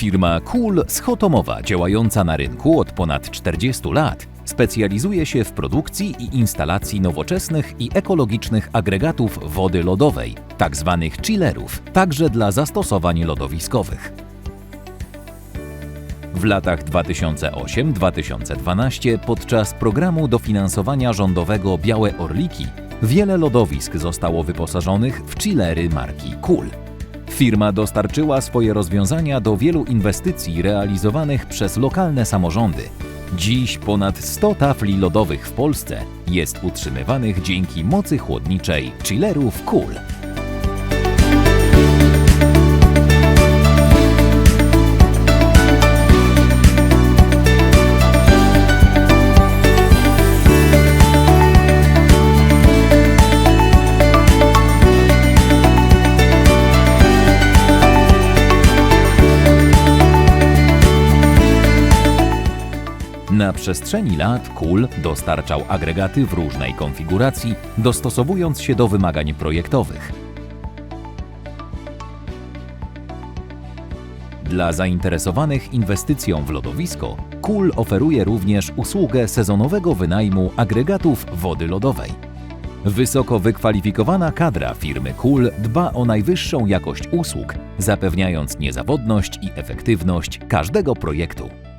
Firma Cool z Chotomowa, działająca na rynku od ponad 40 lat, specjalizuje się w produkcji i instalacji nowoczesnych i ekologicznych agregatów wody lodowej, tzw. chillerów, także dla zastosowań lodowiskowych. W latach 2008-2012 podczas programu dofinansowania rządowego Białe Orliki wiele lodowisk zostało wyposażonych w chillery marki Cool. Firma dostarczyła swoje rozwiązania do wielu inwestycji realizowanych przez lokalne samorządy. Dziś ponad 100 tafli lodowych w Polsce jest utrzymywanych dzięki mocy chłodniczej chillerów Cool. Na przestrzeni lat KUL dostarczał agregaty w różnej konfiguracji, dostosowując się do wymagań projektowych. Dla zainteresowanych inwestycją w lodowisko, KUL oferuje również usługę sezonowego wynajmu agregatów wody lodowej. Wysoko wykwalifikowana kadra firmy KUL dba o najwyższą jakość usług, zapewniając niezawodność i efektywność każdego projektu.